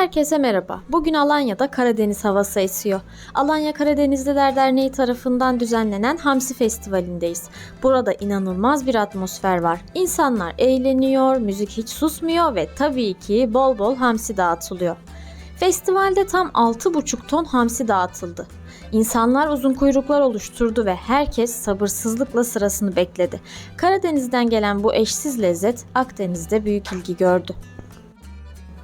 Herkese merhaba. Bugün Alanya'da Karadeniz havası esiyor. Alanya Karadenizliler Derneği tarafından düzenlenen Hamsi Festivali'ndeyiz. Burada inanılmaz bir atmosfer var. İnsanlar eğleniyor, müzik hiç susmuyor ve tabii ki bol bol hamsi dağıtılıyor. Festivalde tam 6,5 ton hamsi dağıtıldı. İnsanlar uzun kuyruklar oluşturdu ve herkes sabırsızlıkla sırasını bekledi. Karadeniz'den gelen bu eşsiz lezzet Akdeniz'de büyük ilgi gördü.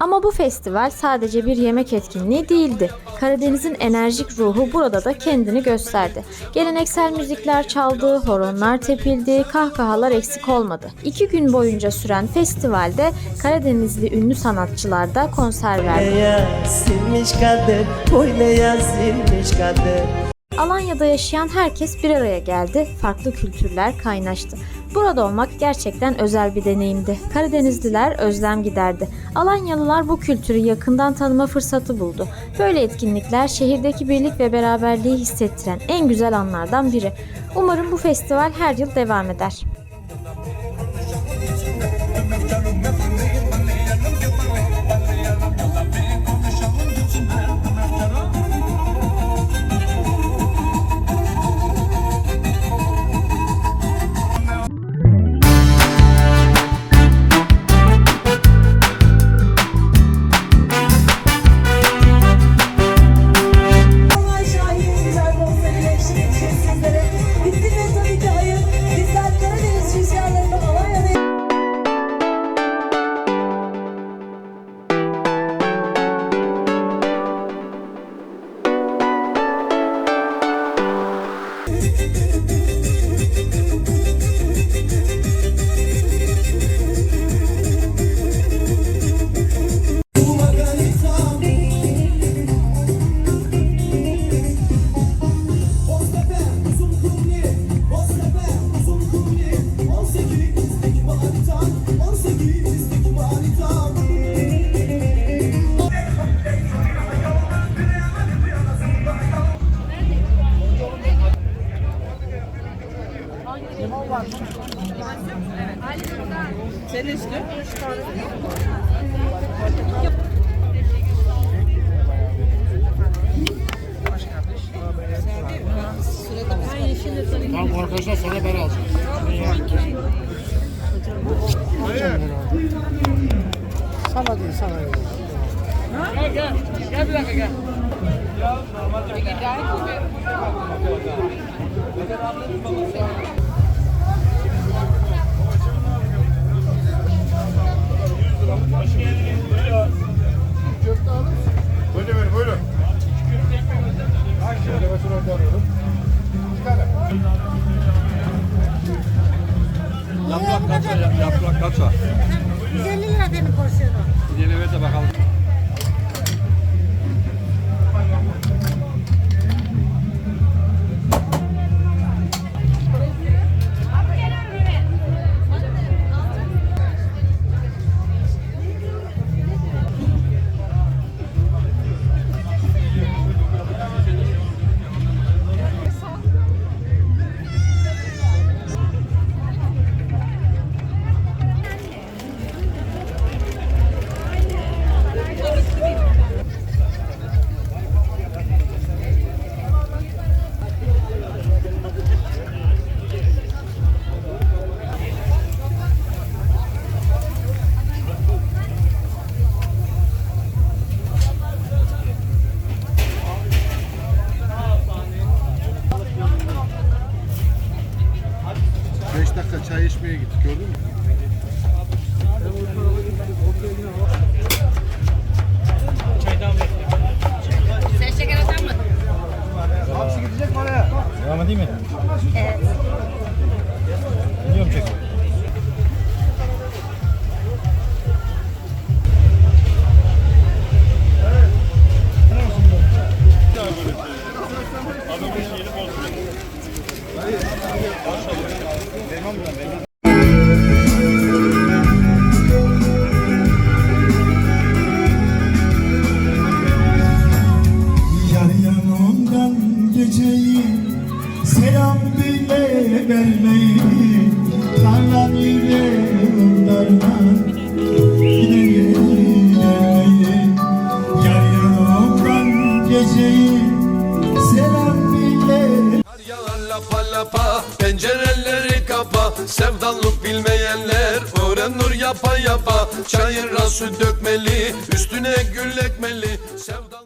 Ama bu festival sadece bir yemek etkinliği değildi. Karadeniz'in enerjik ruhu burada da kendini gösterdi. Geleneksel müzikler çaldı, horonlar tepildi, kahkahalar eksik olmadı. İki gün boyunca süren festivalde Karadenizli ünlü sanatçılar da konser verdi. Ya silmiş kader, boynaya silmiş kader. Alanya'da yaşayan herkes bir araya geldi, farklı kültürler kaynaştı. Burada olmak gerçekten özel bir deneyimdi. Karadenizliler özlem giderdi. Alanyalılar bu kültürü yakından tanıma fırsatı buldu. Böyle etkinlikler şehirdeki birlik ve beraberliği hissettiren en güzel anlardan biri. Umarım bu festival her yıl devam eder. Tamam bu arkadaşlar sonra ben alacağım. Sana değil sana değil. Gel gel. Gel bir dakika gel. Buyurun buyurun buyurun. Şöyle ben şunu önde alıyorum. Bir tane. Yaprak kaça? Yaprak kaça? 150 lira demin porsiyonu. Gidelim de bakalım. dakika çay içmeye gittik gördün mü? Çaydan bekliyorum. Sen şeker atan mı? Hapsi gidecek oraya. Devam edeyim mi? Evet. Yar yanından geçeyim Selam bile vermeyin. Pencereleri kapa Sevdalık bilmeyenler öğrenir yapa yapa. Çayıra su dökmeli üstüne gül ekmeli